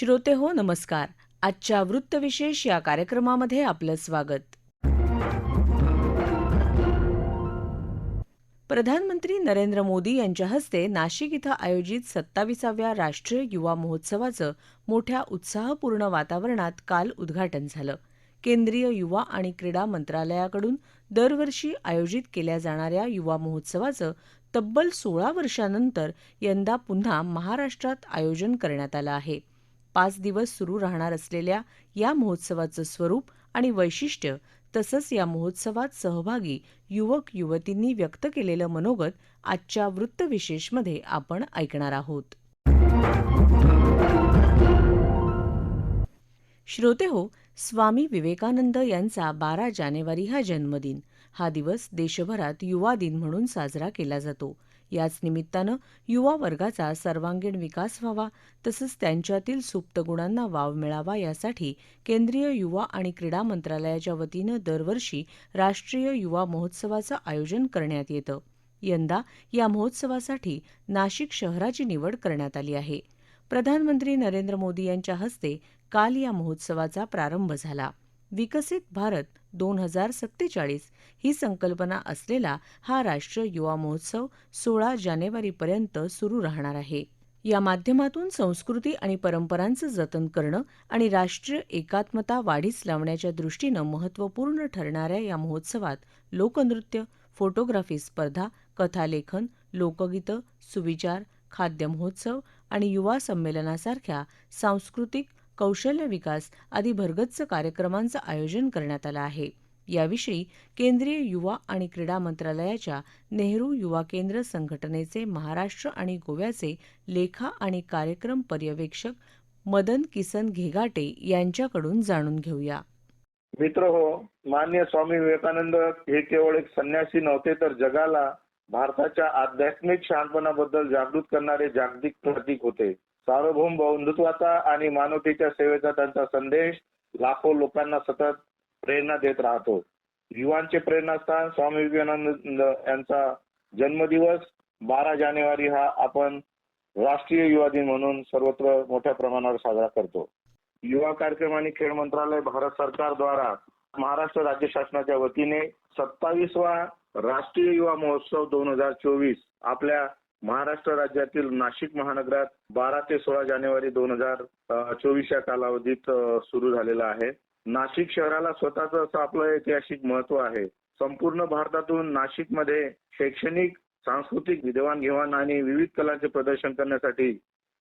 श्रोते हो नमस्कार. आजच्या वृत्तविशेष या कार्यक्रमामध्ये आपलं स्वागत. प्रधानमंत्री नरेंद्र मोदी यांच्या हस्ते नाशिक इथं आयोजित सत्ताविसाव्या राष्ट्रीय युवा महोत्सवाचं मोठ्या उत्साहपूर्ण वातावरणात काल उद्घाटन झालं. केंद्रीय युवा आणि क्रीडा मंत्रालयाकडून दरवर्षी आयोजित केल्या जाणाऱ्या युवा महोत्सवाचं तब्बल सोळा वर्षानंतर यंदा पुन्हा महाराष्ट्रात आयोजन करण्यात आलं आहे. पाच दिवस सुरू राहणार असलेल्या या महोत्सवाचं स्वरूप आणि वैशिष्ट्य तसंच या महोत्सवात सहभागी युवक युवतींनी व्यक्त केलेलं मनोगत आजच्या वृत्तविशेषमध्ये आपण ऐकणार आहोत. श्रोते हो स्वामी विवेकानंद यांचा बारा जानेवारी हा जन्मदिन. हा दिवस देशभरात युवा दिन म्हणून साजरा केला जातो. याच निमित्तानं युवा वर्गाचा सर्वांगीण विकास व्हावा तसंच त्यांच्यातील सुप्त गुणांना वाव मिळावा यासाठी केंद्रीय युवा आणि क्रीडा मंत्रालयाच्या वतीनं दरवर्षी राष्ट्रीय युवा महोत्सवाचं आयोजन करण्यात येतं. यंदा या महोत्सवासाठी नाशिक शहराची निवड करण्यात आली आहे. प्रधानमंत्री नरेंद्र मोदी यांच्या हस्ते काल या महोत्सवाचा प्रारंभ झाला. विकसित भारत दोन हजार सत्तेचाळीस ही संकल्पना असलेला हा राष्ट्रीय युवा महोत्सव सोळा जानेवारीपर्यंत सुरू राहणार आहे. या माध्यमातून संस्कृती आणि परंपरांचं जतन करणं आणि राष्ट्रीय एकात्मता वाढीस लावण्याच्या दृष्टीनं महत्त्वपूर्ण ठरणाऱ्या या महोत्सवात लोकनृत्य फोटोग्राफी स्पर्धा कथालेखन लोकगीतं सुविचार खाद्य महोत्सव आणि युवा संमेलनासारख्या सांस्कृतिक कौशल्य विकास आदी भरगच्च कार्यक्रमांचं आयोजन करण्यात आलं आहे. याविषयी केंद्रीय युवा आणि क्रीडा मंत्रालयाच्या नेहरू युवा केंद्र संघटनेचे महाराष्ट्र आणि गोव्याचे लेखा आणि कार्यक्रम पर्यवेक्षक मदन किसन घेगाटे यांच्याकडून जाणून घेऊया. मित्र हो मान्य स्वामी विवेकानंद हे केवळ एक संन्यासी नव्हते तर जगाला भारताच्या आध्यात्मिक शहाणपणाबद्दल जागृत करणारे जागतिक प्रतीक होते. सार्वभौम बंधुत्वाचा आणि मानवतेच्या सेवेचा त्यांचा संदेश लाखो लोकांना सतत प्रेरणा देत राहतो. युवांचे प्रेरणास्थान स्वामी विवेकानंद यांचा जन्मदिवस बारा जानेवारी हा आपण राष्ट्रीय युवा दिन म्हणून सर्वत्र मोठ्या प्रमाणावर साजरा करतो. युवा कार्यक्रम आणि खेळ मंत्रालय भारत सरकार द्वारा महाराष्ट्र राज्य शासनाच्या वतीने सत्तावीसवा राष्ट्रीय युवा महोत्सव दोन हजार चोवीस आपल्या महाराष्ट्र राज्यातील नाशिक महानगरात बारा ते सोळा जानेवारी दोन हजार चोवीस या कालावधीत सुरू झालेला आहे. नाशिक शहराला स्वतःच असं आपलं ऐतिहासिक महत्त्व आहे. संपूर्ण भारतातून नाशिकमध्ये शैक्षणिक सांस्कृतिक देवाणघेवाण आणि विविध कलांचे प्रदर्शन करण्यासाठी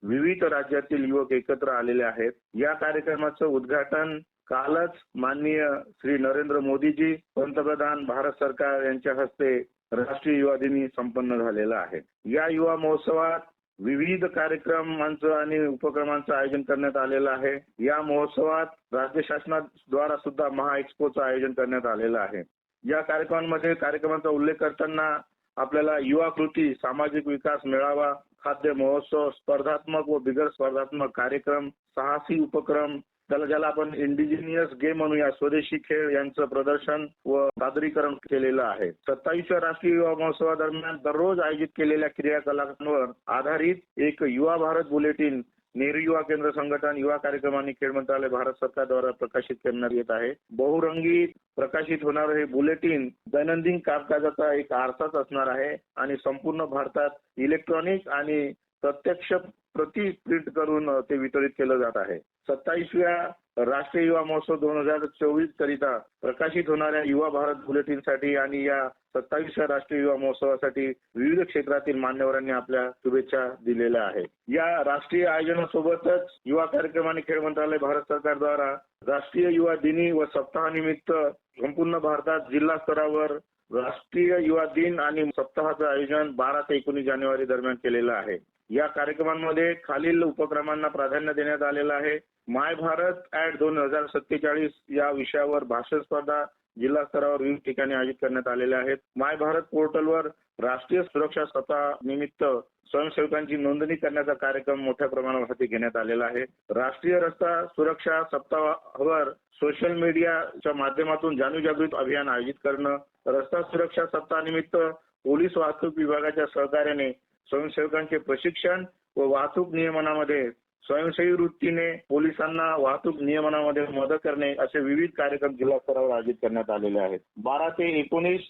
विविध राज्यातील युवक एकत्र आलेले आहेत. या कार्यक्रमाचं उद्घाटन कालच माननीय श्री नरेंद्र मोदीजी पंतप्रधान भारत सरकार यांच्या हस्ते राष्ट्रीय युवा दिनी संपन्न झालेला आहे. या युवा महोत्सवात विविध कार्यक्रमांचं आणि उपक्रमांचं आयोजन करण्यात आलेलं आहे. या महोत्सवात राज्य शासनाद्वारा सुद्धा महा एक्सपोचं आयोजन करण्यात आलेलं आहे. या कार्यक्रमांमध्ये कार्यक्रमाचा उल्लेख करताना आपल्याला युवा कृती सामाजिक विकास मेळावा खाद्य महोत्सव स्पर्धात्मक व बिगर स्पर्धात्मक कार्यक्रम साहसी उपक्रम त्याला ज्याला आपण इंडिजिनियस गेम म्हणूया स्वदेशी खेळ यांचं प्रदर्शन व सादरीकरण केलेलं आहे. सत्तावीसव्या राष्ट्रीय युवा महोत्सवादरम्यान दररोज आयोजित केलेल्या क्रियाकलापांवर आधारित एक युवा भारत बुलेटिन नेहरू युवा केंद्र संघटन युवा कार्यक्रम आणि खेळ मंत्रालय भारत सरकारद्वारा प्रकाशित करण्यात येत आहे. बहुरंगी प्रकाशित होणारं हे बुलेटिन दैनंदिन कामकाजाचा एक आरसाच असणार आहे आणि संपूर्ण भारतात इलेक्ट्रॉनिक आणि प्रत्यक्ष प्रति प्रिंट करून ते वितरित केलं जात आहे. सत्तावीसव्या राष्ट्रीय युवा महोत्सव दोन हजार चोवीस करिता प्रकाशित होणाऱ्या युवा भारत बुलेटिनसाठी आणि या सत्तावीसव्या राष्ट्रीय युवा महोत्सवासाठी विविध क्षेत्रातील मान्यवरांनी आपल्या शुभेच्छा दिलेल्या आहेत. या राष्ट्रीय आयोजनासोबतच युवा कार्यक्रम आणि खेळ मंत्रालय भारत सरकारद्वारा राष्ट्रीय युवा दिनी व सप्ताहानिमित्त संपूर्ण भारतात जिल्हा स्तरावर राष्ट्रीय युवा दिन आणि सप्ताहाचं आयोजन बारा ते एकोणीस जानेवारी दरम्यान केलेलं आहे. या कार्यक्रमांमध्ये खालील उपक्रमांना प्राधान्य देण्यात आलेलं आहे. माय भारत ऍट दोन हजार सत्तेचाळीस या विषयावर भाषण स्पर्धा जिल्हा स्तरावर विविध ठिकाणी आयोजित करण्यात आलेले आहेत. माय भारत पोर्टलवर राष्ट्रीय सुरक्षा सप्ताह निमित्त स्वयंसेवकांची नोंदणी करण्याचा कार्यक्रम मोठ्या प्रमाणावर हाती घेण्यात आलेला आहे. राष्ट्रीय रस्ता सुरक्षा सप्ताहावर सोशल मीडियाच्या माध्यमातून जाणीवजागृत अभियान आयोजित करणं रस्ता सुरक्षा सप्ताहानिमित्त पोलीस वाहतूक विभागाच्या सहकार्याने स्वयंसेवकांचे प्रशिक्षण व वाहतूक नियमनामध्ये स्वयंसेवी वृत्तीने पोलिसांना वाहतूक नियमनामध्ये मदत करणे असे विविध कार्यक्रम जिल्हा स्तरावर आयोजित करण्यात आलेले आहेत. बारा ते एकोणीस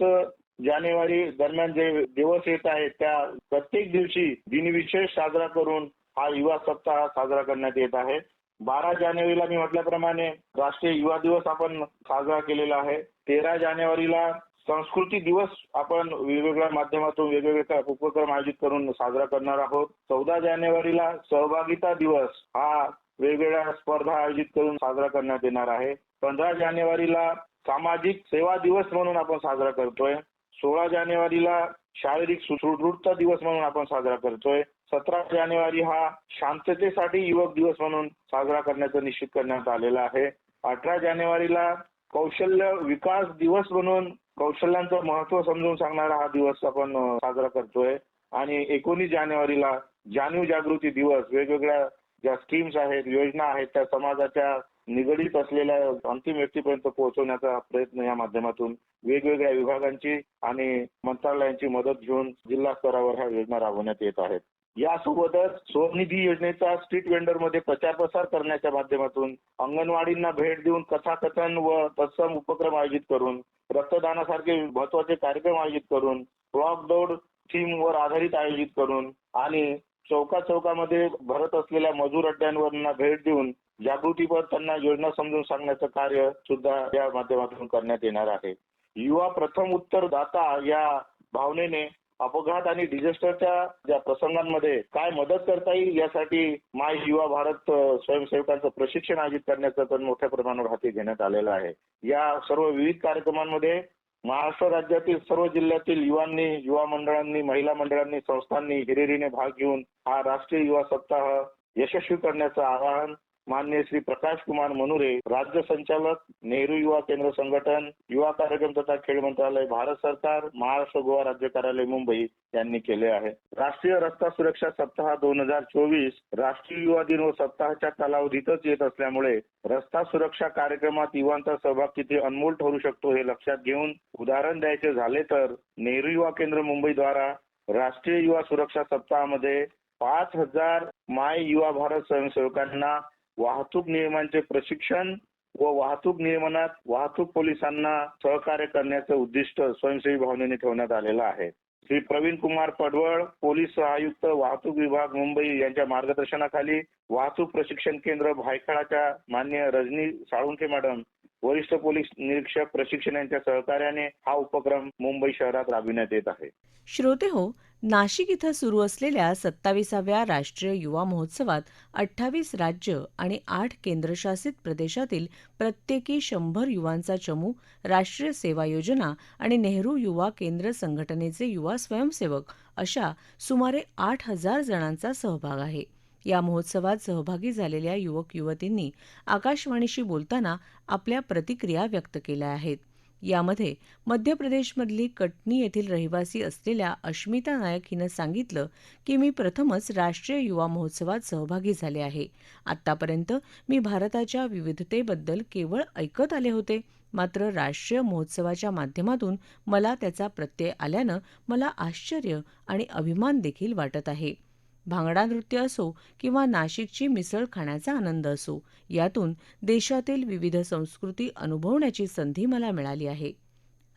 जानेवारी दरम्यान जे दिवस येत आहेत त्या प्रत्येक दिवशी दिनविशेष साजरा करून हा युवा सप्ताह साजरा करण्यात येत आहे. बारा जानेवारीला मी म्हटल्याप्रमाणे राष्ट्रीय युवा दिवस आपण साजरा केलेला आहे. तेरा जानेवारीला संस्कृती दिवस आपण वेगवेगळ्या माध्यमातून वेगवेगळे उपक्रम आयोजित करून साजरा करणार आहोत. चौदा जानेवारीला सहभागिता दिवस हा वेगवेगळ्या स्पर्धा आयोजित करून साजरा करण्यात येणार आहे. पंधरा जानेवारीला सामाजिक सेवा दिवस म्हणून आपण साजरा करतोय. सोळा जानेवारीला शारीरिक सुदृढता दिवस म्हणून आपण साजरा करतोय. सतरा जानेवारी हा शांततेसाठी युवक दिवस म्हणून साजरा करण्याचं निश्चित करण्यात आलेला आहे. अठरा जानेवारीला कौशल्य विकास दिवस म्हणून कौशल्यांचं महत्त्व समजून सांगणारा हा दिवस आपण साजरा करतोय. आणि एकोणीस जानेवारीला जाणीव जागृती दिवस वेगवेगळ्या ज्या स्कीम्स आहेत योजना आहेत त्या समाजाच्या निगडीत असलेल्या अंतिम व्यक्तीपर्यंत पोहोचवण्याचा प्रयत्न या माध्यमातून वेगवेगळ्या विभागांची आणि मंत्रालयांची मदत घेऊन जिल्हा स्तरावर ह्या योजना राबवण्यात येत आहेत. यासोबतच स्वनिधी योजनेचा स्ट्रीट वेंडरमध्ये प्रचार प्रसार करण्याच्या माध्यमातून अंगणवाडींना भेट देऊन कथाकथन व तत्सम उपक्रम आयोजित करून रक्तदानासारखे महत्त्वाचे कार्यक्रम आयोजित करून ब्लॉक दौड थीम वर आधारित आयोजित करून आणि चौका चौकामध्ये भरत असलेल्या मजूर अड्ड्यांवर भेट देऊन जागृतीपर त्यांना योजना समजून सांगण्याचं कार्य सुद्धा या माध्यमातून करण्यात येणार आहे. युवा प्रथम उत्तरदाता या भावनेने अपघात आणि डिझास्टरच्या ज्या प्रसंगांमध्ये काय मदत करता येईल यासाठी माय युवा भारत स्वयंसेवकांचं प्रशिक्षण आयोजित करण्याचं पण मोठ्या प्रमाणावर हाती घेण्यात आलेलं आहे. या सर्व विविध कार्यक्रमांमध्ये महाराष्ट्र राज्यातील सर्व जिल्ह्यातील युवांनी युवा मंडळांनी महिला मंडळांनी संस्थांनी हिरिरीने भाग घेऊन हा राष्ट्रीय युवा सप्ताह यशस्वी करण्याचं आवाहन मान्य श्री प्रकाश कुमार मनुरे राज्य संचालक नेहरू युवा केंद्र संघटन युवा कार्यक्रम तथा खेळ मंत्रालय भारत सरकार महाराष्ट्र गोवा राज्य कार्यालय मुंबई यांनी केले आहे. राष्ट्रीय रस्ता सुरक्षा सप्ताह दोन हजार चोवीस राष्ट्रीय युवा दिन व सप्ताहाच्या कालावधीतच येत असल्यामुळे रस्ता सुरक्षा कार्यक्रमात युवांचा सहभाग किती अनमोल ठरू शकतो हे लक्षात घेऊन उदाहरण द्यायचे झाले तर नेहरू युवा केंद्र मुंबई द्वारा राष्ट्रीय युवा सुरक्षा सप्ताहामध्ये पाच हजार माय युवा भारत स्वयंसेवकांना वाहतूक नियमांचे प्रशिक्षण व वाहतूक नियमनात वाहतूक पोलिसांना सहकार्य करण्याचं उद्दिष्ट स्वयंसेवी भावनेने ठेवण्यात आलेलं आहे. श्री प्रवीण कुमार पडवळ पोलीस आयुक्त वाहतूक विभाग मुंबई यांच्या मार्गदर्शनाखाली वाहतूक प्रशिक्षण केंद्र भायखळाच्या मान्य रजनी साळुंखे मॅडम वरिष्ठ पोलीस निरीक्षक प्रशिक्षण यांच्या सहकार्याने हा उपक्रम मुंबई शहरात राबविण्यात येत आहे. श्रोते हो नाशिक इथं सुरू असलेल्या सत्ताविसाव्या राष्ट्रीय युवा महोत्सवात अठ्ठावीस राज्य आणि आठ केंद्रशासित प्रदेशातील प्रत्येकी शंभर युवांचा चमू राष्ट्रीय सेवा योजना आणि नेहरू युवा केंद्र संघटनेचे युवा स्वयंसेवक अशा सुमारे आठ हजार जणांचा सहभाग आहे. या महोत्सवात सहभागी झालेल्या युवक युवतींनी आकाशवाणीशी बोलताना आपल्या प्रतिक्रिया व्यक्त केल्या आहेत. यामध्ये मध्य प्रदेशमधली कटनी येथील रहिवासी असलेल्या अश्मिता नायक हिनं सांगितलं की मी प्रथमच राष्ट्रीय युवा महोत्सवात सहभागी झाले आहे. आत्तापर्यंत मी भारताच्या विविधतेबद्दल केवळ ऐकत आले होते. मात्र राष्ट्रीय महोत्सवाच्या माध्यमातून मला त्याचा प्रत्यय आल्यानं मला आश्चर्य आणि अभिमान देखील वाटत आहे. भांगडा नृत्य असो किंवा नाशिकची मिसळ खाण्याचा आनंद असो यातून देशातील विविध संस्कृती अनुभवण्याची संधी मला मिळाली आहे.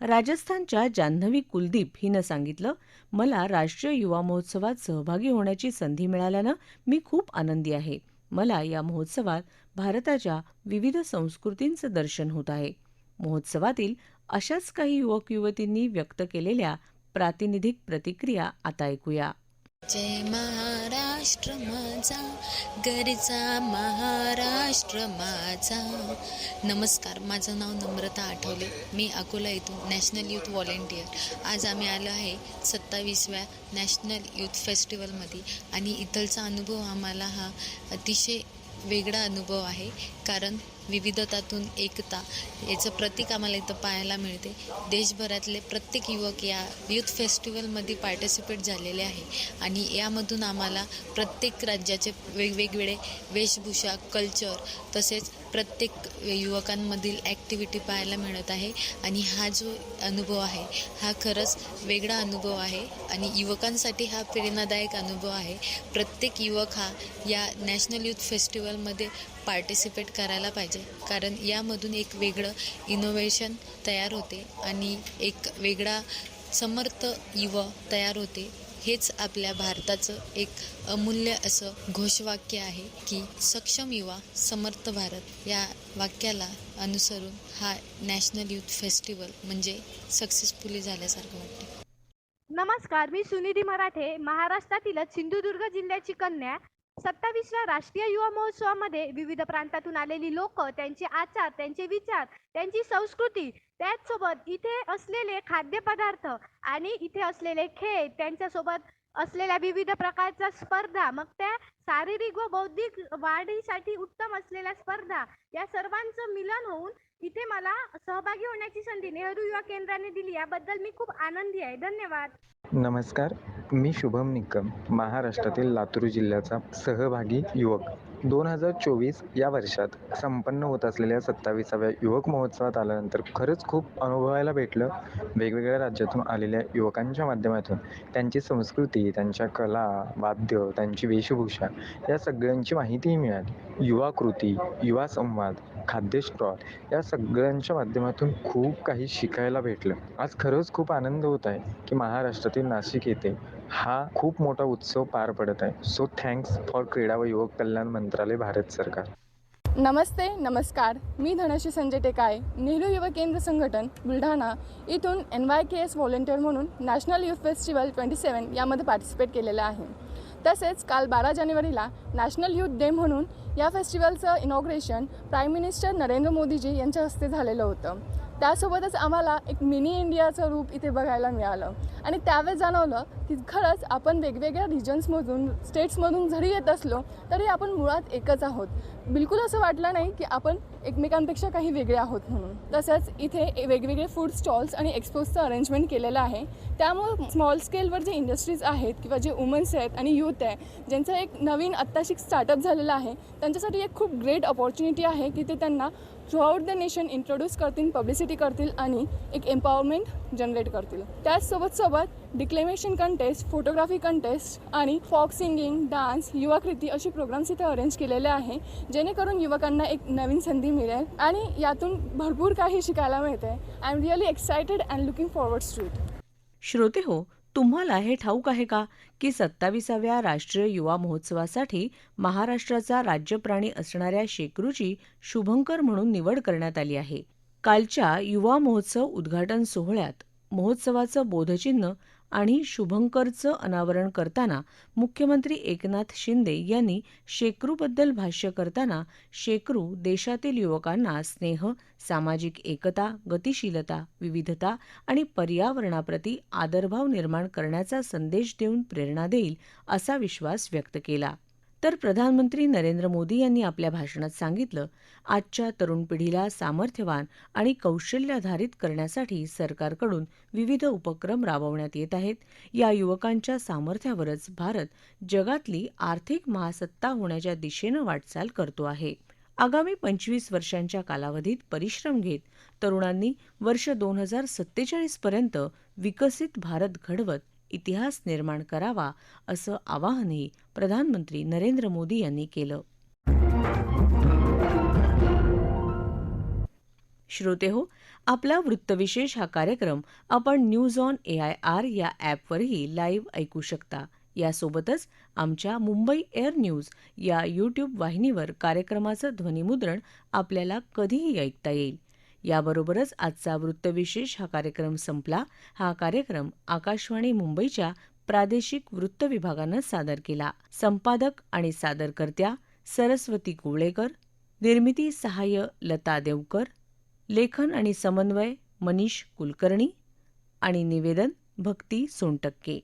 राजस्थानच्या जान्हवी कुलदीप हिनं सांगितलं मला राष्ट्रीय युवा महोत्सवात सहभागी होण्याची संधी मिळाल्यानं मी खूप आनंदी आहे. मला या महोत्सवात भारताच्या विविध संस्कृतींचं दर्शन होत आहे. महोत्सवातील अशाच काही युवक युवतींनी व्यक्त केलेल्या प्रातिनिधिक प्रतिक्रिया आता ऐकूया. जय महाराष्ट्र माझा गरजा महाराष्ट्र माझा. नमस्कार माझं नाव नम्रता आठवले. मी अकोला येथून नॅशनल यूथ व्हॉलेंटियर. आज आम्ही आलो आहे सत्तावीसव्या नॅशनल यूथ फेस्टिवलमध्ये आणि इथलचा अनुभव आम्हाला हा अतिशय वेगळा अनुभव आहे. कारण विविधतातून एकता याचं प्रतीक आम्हाला इथं पाहायला मिळते. देशभरातले प्रत्येक युवक या यूथ फेस्टिवलमध्ये पार्टिसिपेट झालेले आहे आणि यामधून आम्हाला प्रत्येक राज्याचे वेगवेगळे वेशभूषा कल्चर तसेच प्रत्येक युवकांमधील ॲक्टिव्हिटी पाहायला मिळत आहे आणि हा जो अनुभव आहे हा खरंच वेगळा अनुभव आहे आणि युवकांसाठी हा प्रेरणादायक अनुभव आहे. प्रत्येक युवक हा या नॅशनल यूथ फेस्टिवलमध्ये पार्टिसिपेट करायला पाहिजे. कारण यामधून एक वेगळं इनोव्हेशन तयार होते आणि एक वेगळा समर्थ युवा तयार होते. हेच आपल्या भारताचं एक अमूल्य असं घोषवाक्य आहे की सक्षम युवा समर्थ भारत या वाक्याला अनुसरून हा नॅशनल यूथ फेस्टिवल म्हणजे सक्सेसफुली झाल्यासारखं वाटते नमस्कार मी सुनिधी मराठे महाराष्ट्रातीलच सिंधुदुर्ग जिल्ह्याची कन्या. सत्तावीसव्या राष्ट्रीय युवा महोत्सवामध्ये विविध प्रांतातून आलेली लोक त्यांचे आचार त्यांचे विचार त्यांची संस्कृती त्याचसोबत इथे असलेले खाद्यपदार्थ आणि इथे असलेले खेळ त्यांच्यासोबत असलेल्या विविध प्रकारच्या स्पर्धा मग त्या शारीरिक व बौद्धिक वाढीसाठी उत्तम असलेल्या स्पर्धा या सर्वांचं मिलन होऊन इथे मला सहभागी होण्याची संधी नेहरू युवा केंद्राने दिली. याबद्दल मी खूप आनंदी आहे. धन्यवाद. नमस्कार. मी शुभम निकम महाराष्ट्रातील लातूर जिल्ह्याचा सहभागी युवक. दोन हजार चोवीस या वर्षात संपन्न होत असलेल्या सत्तावीसाव्या युवक महोत्सवात आल्यानंतर खरंच खूप अनुभवायला भेटलं. वेगवेगळ्या राज्यातून आलेल्या युवकांच्या माध्यमातून. त्यांची संस्कृती त्यांच्या कला वाद्य त्यांची वेशभूषा या सगळ्यांची माहितीही मिळाली. युवा कृती युवा संवाद खाद्य स्टॉल या सगळ्यांच्या माध्यमातून खूप काही शिकायला भेटलं. आज खरंच खूप आनंद होत आहे की महाराष्ट्रातील नाशिक येथे हा खूप मोठा उत्सव पार पडत आहे. सो थँक्स फॉर क्रीडा व युवक कल्याण मंत्रालय भारत सरकार. नमस्ते नमस्कार. मी धनश्री संजय टेकाळे नेहरू युवा केंद्र संघटन बुलढाणा इथून N Y K S volunteer म्हणून national youth festival twenty seven यामध्ये पार्टिसिपेट केलेलं आहे. तसेच काल बारा जानेवारीला नॅशनल युथ डे म्हणून या फेस्टिवलचं इनॉग्रेशन प्राईम मिनिस्टर नरेंद्र मोदीजी यांच्या हस्ते झालेलं होतं. त्यासोबतच आम्हाला एक मिनी इंडियाचं रूप इथे बघायला मिळालं. आणि त्यावेळेस जाणवलं की खरंच आपण वेगवेगळ्या रिजन्समधून स्टेट्समधून जरी येत असलो तरी आपण मुळात एकच आहोत. बिलकुल असं वाटलं नाही की आपण एकमेकांपेक्षा काही वेगळे आहोत म्हणून. तसंच इथे वेगवेगळे फूड स्टॉल्स आणि एक्सपोजचं अरेंजमेंट केलेलं आहे. त्यामुळं स्मॉल स्केलवर जे इंडस्ट्रीज आहेत किंवा जे वुमन्स आहेत आणि यूथ आहे ज्यांचं एक नवीन आत्ताशिक स्टार्टअप झालेलं आहे त्यांच्यासाठी एक खूप ग्रेट ऑपॉर्च्युनिटी आहे की ते त्यांना थ्रूआउट द नेशन इंट्रोड्यूस करतील पब्लिसिटी करतील आणि एक एम्पॉवरमेंट जनरेट करतील. त्याचसोबत सोबत डिक्लेमेशन कंटेस्ट फोटोग्राफी कंटेस्ट आणि फॉक सिंगिंग डान्स युवाकृती असे प्रोग्राम्स इथे अरेंज केलेले आहे जेणेकरून युवकांना एक नवीन संधी मिळेल आणि यातून भरपूर काही शिकायला मिळते I am really excited and looking forward to it श्रोते हो तुम्हाला हे ठाऊक आहे का की सत्ताविसाव्या राष्ट्रीय युवा महोत्सवासाठी महाराष्ट्राचा राज्यप्राणी असणाऱ्या शेकरूची शुभंकर म्हणून निवड करण्यात आली आहे? कालच्या युवा महोत्सव उद्घाटन सोहळ्यात महोत्सवाचं बोधचिन्ह आणि शुभंकरचं अनावरण करताना मुख्यमंत्री एकनाथ शिंदे यांनी शेकरूबद्दल भाष्य करताना शेकरू देशातील युवकांना स्नेह सामाजिक एकता गतिशीलता विविधता आणि पर्यावरणाप्रती आदरभाव निर्माण करण्याचा संदेश देऊन प्रेरणा देईल असा विश्वास व्यक्त केला. तर प्रधानमंत्री नरेंद्र मोदी यांनी आपल्या भाषणात सांगितलं आजच्या तरुण पिढीला सामर्थ्यवान आणि कौशल्याधारित करण्यासाठी सरकारकडून विविध उपक्रम राबवण्यात येत आहेत. या युवकांच्या सामर्थ्यावरच भारत जगातली आर्थिक महासत्ता होण्याच्या दिशेनं वाटचाल करतो आहे. आगामी पंचवीस वर्षांच्या कालावधीत परिश्रम घेत तरुणांनी वर्ष दोन हजार सत्तेचाळीसपर्यंत विकसित भारत घडवत इतिहास निर्माण करावा असं आवाहनही प्रधानमंत्री नरेंद्र मोदी यांनी केलं. श्रोते हो आपला वृत्तविशेष हा कार्यक्रम आपण news on A I R या ॲपवरही लाईव्ह ऐकू शकता. यासोबतच आमच्या मुंबई एअर न्यूज या यूट्यूब वाहिनीवर कार्यक्रमाचं ध्वनिमुद्रण आपल्याला कधीही ऐकता येईल. याबरोबरच आजचा वृत्तविशेष हा कार्यक्रम संपला. हा कार्यक्रम आकाशवाणी मुंबईच्या प्रादेशिक वृत्त विभागानं सादर केला. संपादक आणि सादरकर्त्या सरस्वती कुवळेकर निर्मिती सहाय्य लता देवकर लेखन आणि समन्वय मनीष कुलकर्णी आणि निवेदन भक्ती सोनटक्के.